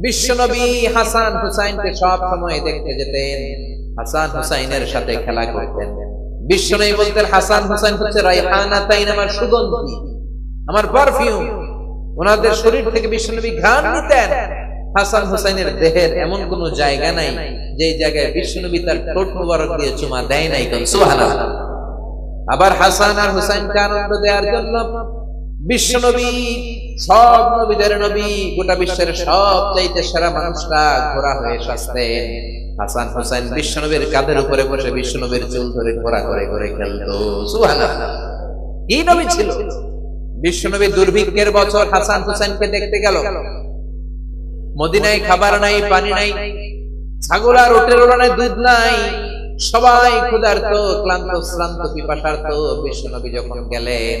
বিশ্বনবী হাসান হুসাইনকে সব সময় দেখতে যেতেন। হাসান হুসাইনের সাথে খেলা করতেন। বিশ্বনবী বলতেন, হাসান হুসাইন হচ্ছে তাইন আমার সুগন্ধি, আমার পারফিউম ওনাদের শরীর থেকে বিশ্বনবী ঘ্রাণ হাসান হুসাইনের দেহের এমন কোন জায়গা নাই যে জায়গায় বিশ্বনবী তার ঠোঁট মুবারক দিয়ে চুমা দেয় নাই কোন? আবার হাসান আর হুসাইনকে আনন্দ দেওয়ার জন্য বিশ্বনবী সব নবীদের নবী, গোটা বিশ্বের সব চাইতে সেরা মানুষটা ঘোরা হয়ে সাজতেন। হাসান হুসাইন বিশ্বনবীর কাঁধের উপরে বসে বিশ্বনবীর চুল ধরে ঘোরা করে ঘরে খেলতো। কি নবী ছিল? বিশ্বনবী দুর্ভিক্ষের বছর হাসান হুসাইনকে দেখতে গেল। মদিনায় খাবার নাই, পানি নাই, ছাগল আর ওড়ানায় দুধ নাই। সবাই ক্ষুধার্ত, ক্লান্ত, শ্রান্ত, পিপাসার্ত বিশ্বনবী যখন গেলেন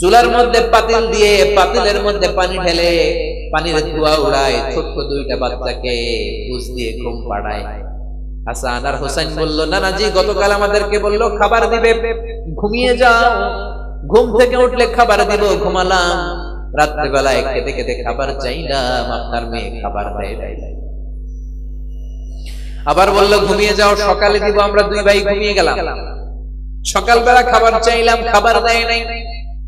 চুলার মধ্যে পাতিল দিয়ে পাতিলের মধ্যে পানি ঢেলে, পানির ধোয়া উড়ায় ছোট্ট দুইটা বাচ্চাকে বুঝ দিয়ে ঘুম পাড়ায়। হাসান আর হোসেন বলল, নানাজি, গতকাল আমাদেরকে বলল, খাবার দিবে, ঘুমিয়ে যাও। ঘুম থেকে উঠলে খাবার দিব, ঘুমালাম। রাত্রেবেলায় খেতে খেতে খাবার চাইলাম, আপনার মেয়ে খাবার দেয়। আবার বলল, ঘুমিয়ে যাও, সকালে দিব, আমরা দুই ভাই ঘুমিয়ে গেলাম। সকালবেলা খাবার চাইলাম, খাবার দেয় নাই।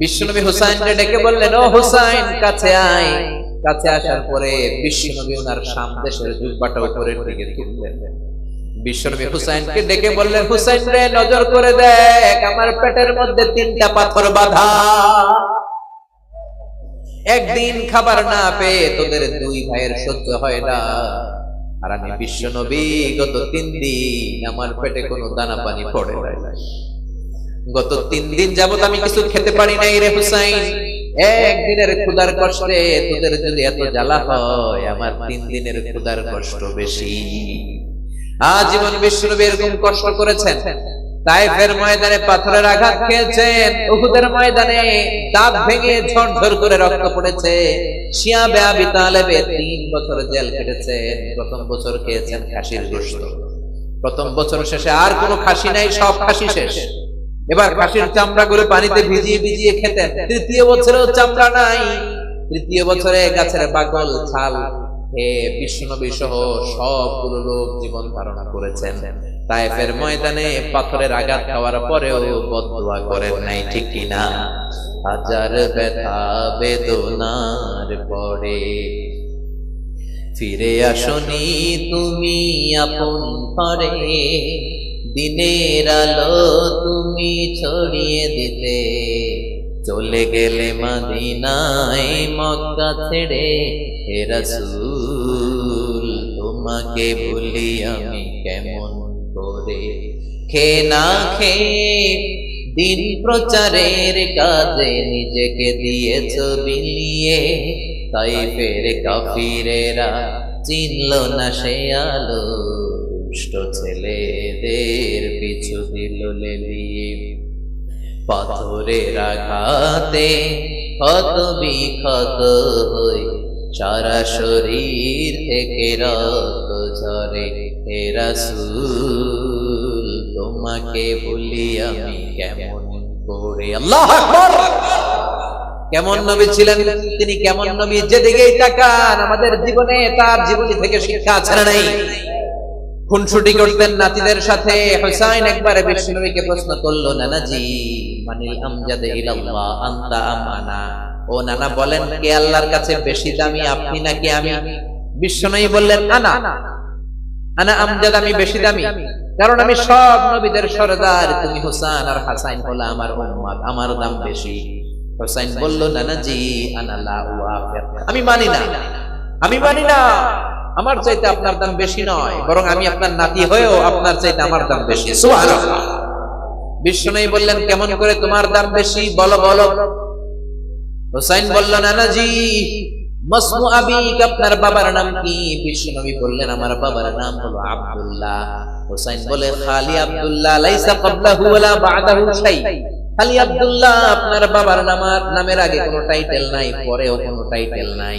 বিশ্বনবী হুসাইনকে ডেকে বললেন, ও হুসাইন, কাছে আয়। কাছে আসার পরে বিশ্বনবী ওনার সামদেশের জুব্বাটা উপরের দিকে তুললেন বিশ্বনবী হুসাইনকে ডেকে বললেন, হুসাইন রে, নজর করে দেখ, আমার পেটের মধ্যে তিনটা পাথর বাঁধা। একদিন খাবার না পেয়ে তোদের দুই ভাইয়ের সহ্য হয় না। আর আমি বিশ্ব নবী গত তিন দিন আমার পেটে কোনো দানা পানি পড়ে নাই। গত তিন দিন যাবত আমি কিছু খেতে পারি নাই রে হুসাইন। একদিনের ক্ষুদার কষ্টে তোদের যদি এত জ্বালা হয়, আমার তিন দিনের ক্ষুদার কষ্ট বেশি। আজীবন বিশ্বনবী এরকম কষ্ট করেছেন। ময়দানে পাথরের আঘাত খেয়েছেন, উহুদের ময়দানে দাঁত ভেঙে করে রক্ত পড়েছে। শিয়া বেআবি তালেবে তিন বছর জেল কেটেছেন প্রথম বছর খেয়েছেন খাসির গোশত। প্রথম বছর শেষে আর কোনো খাসি নাই, সব খাসি শেষ। এবার খাসির চামড়া গুলো পানিতে ভিজিয়ে ভিজিয়ে খেতেন। তৃতীয় বছরেও চামড়া নাই। তৃতীয় বছরে গাছের বাকল ছাল। বিষ্ণুনবী সহ সবগুলো লোক জীবন ধারণা করেছেন। তাইফের ময়দানে পাথরের আঘাত খাওয়ার পরেও বদুয়া করেন নাই ঠিক কিনা? হাজার ব্যথা বেদনার পরে। ফিরে আসনি তুমি আপন ঘরে দিনের আলো তুমি ছড়িয়ে দিতে। চলে গেলে মাদিনায় মক্কা ছেড়ে হে রাসূল, তোমাকে ভুলি আমি কেমন করে? খে না খে দিন প্রচারের কাজে নিজেকে দিয়েছ বিলিয়ে তাই ফের কাফিরেরা চিনল না সে আলো। দুষ্ট ছেলেদের পিছু দিল লেলিয়ে পাথরের আঘাতে ক্ষত বিক্ষত হই। সারা শরীর থেকে রক্ত ঝরে। হে রাসূল তোমাকে বলি আমি কেমন করে? আল্লাহ কেমন নবী ছিলেন? তিনি কেমন নবী? যেদিকেই তাকান আমাদের জীবনে তার জীবনী থেকে শিক্ষা ছাড়া নেই? খুনসুটি করতেন নাতিদের সাথে। হুসাইন একবারে বিষ্ণুনবীকে প্রশ্ন করল, নানাজি মানিল আমজাদে ইলাল্লাহ, আনতা আমানা? ও নানা বলেন, কে আল্লাহর কাছে বেশি দামি, আপনি নাকি আমি? বিষ্ণুনবী বললেন, আনা আনা আমজাদ আমি বেশি দামি, কারণ আমি সব নবীদের সরদার। তুমি হুসাইন আর হাসাইন হলো আমার উম্মত, আমার দাম বেশি। হুসাইন বলল, নানাজি, আনা লা আমি মানি না, আমি মানি না। আমার চাইতে আপনার দাম বেশি নয় বরং আমি আপনার নাতি হয়েও আপনার চাইতে আমার দাম বেশি। বিষ্ণু বললেন কেমন করে তোমার দাম বেশি? বলো বলো। হুসাইন বলল নানাজি মাসমু আবিক আপনার বাবার নাম কি? বললেন আমার বাবার নাম হলো আব্দুল্লাহ। হুসাইন বলে খালি আব্দুল্লাহ লাইসা ক্বাবলাহু ওয়ালা বা'দাহু শাই। খালি আব্দুল্লাহ আপনার বাবার নাম নামের আগে কোনো টাইটেল নাই পরেও কোনো টাইটেল নাই।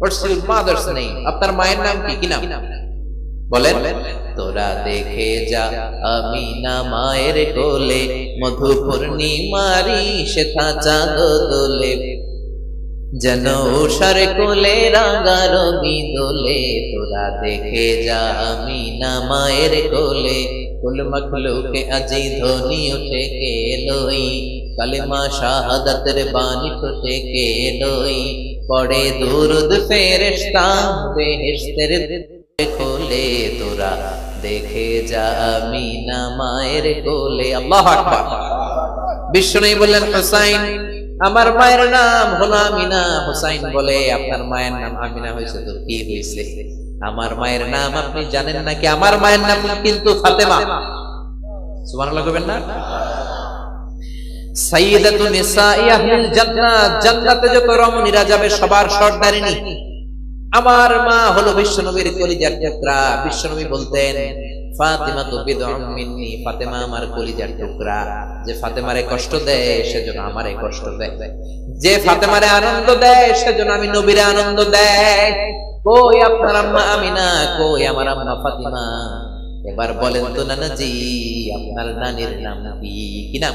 হোয়াটস ইউর মাদারস নেম আপনার মায়ের নাম কি? কি নাম? বলেন। তোরা দেখে যা আমি না মায়ের কোলে মধু পূর্ণিমারি সেথা চাঁদ দোলে যেন উষার কোলে রাঙা রবি দোলে। তোরা দেখে যা আমি না মায়ের কোলে। কুল মখলুকে আজি ধ্বনি উঠে কে লই কালিমা শাহাদাতের বাণী ফুটে কে লই পড়ে দুরুদ ফেরেশতা, বেহেশতের কোলে তোরা। দেখে যা আমি না মায়ের কোলে। আল্লাহ আকবার। বিষ্ণু বললেন, হুসাইন, আমার মায়ের নাম হলো আমিনা। হুসাইন বলে, আপনার মায়ের নাম আমিনা হয়েছে তো কি হয়েছে? আমার মায়ের নাম আপনি জানেন নাকি? আমার মায়ের নাম কিন্তু ফাতেমা। সুবহানাল্লাহ কইবেন না? জান্নাত যত রমণীরা যাবে, সবার সর্দারিনী আমার মা হলো বিশ্বনবীর কলিজার টুকরা। বিশ্বনবী বলতেন তো মিন্নি আমার কলিজার টুকরা। যে ফাতেমারে কষ্ট দেয়, সেজন্য আমারে কষ্ট দেয়। যে ফাতেমারে আনন্দ দেয়, সেজন্য আমি নবীরে আনন্দ দেয়। কই আপনার আম্মা আমিনা? কই আমার আম্মা ফাতিমা? এবার বলেন তো নানাজি, আপনার নানির নাম কি? কি নাম?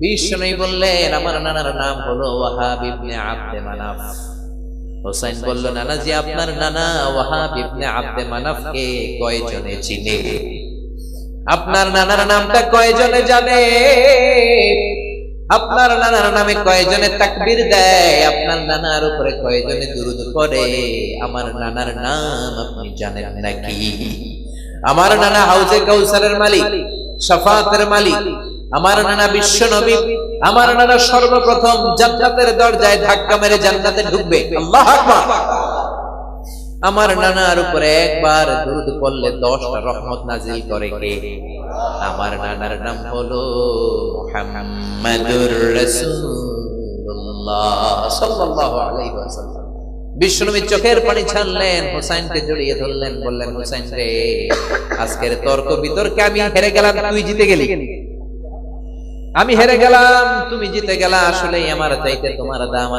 বিষ্ণু বললেন আমার নানার নাম হলো ওয়াহাব ইবনে আব্দে মানাফ। হোসাইন বলল নানা জি আপনার নানা ওয়াহাব ইবনে আব্দে মানাফকে কয়জনে চিনে? আপনার নানার নামটা কয়জনে জানে? আপনার নানার নামে কয়জনে তাকবীর দেয়? আপনার নানার উপরে কয়জনে দুরুদ পড়ে? আমার নানার নাম আপনি জানেন নাকি? আমার নানা হাউজে কাউসারের মালিক শাফাতের মালিক আমার নানা বিশ্ব নবী আমার নানা সর্বপ্রথম জান্নাতের দরজায় ধাক্কা মেরে জান্নাতে ঢুকবে। আল্লাহ আকবার। আমার নানার উপরে একবার দুরুদ পড়লে দশটা রহমত নাজিল করে কে? আমার নানার নাম হলো মুহাম্মাদুর রাসূলুল্লাহ সাল্লাল্লাহু আলাইহি ওয়াসাল্লাম। বিষ্ণুনবী চোখের পানি ছাড়লেন হুসাইনকে জড়িয়ে ধরলেন বললেন হুসাইন রে আজকের তর্ক বিতর্কে আমি হেরে গেলাম তুই জিতে গেলি। আমি হেরে গেলাম তুমি জিতে গেলা আসলে আমার চাইতে তোমার দাম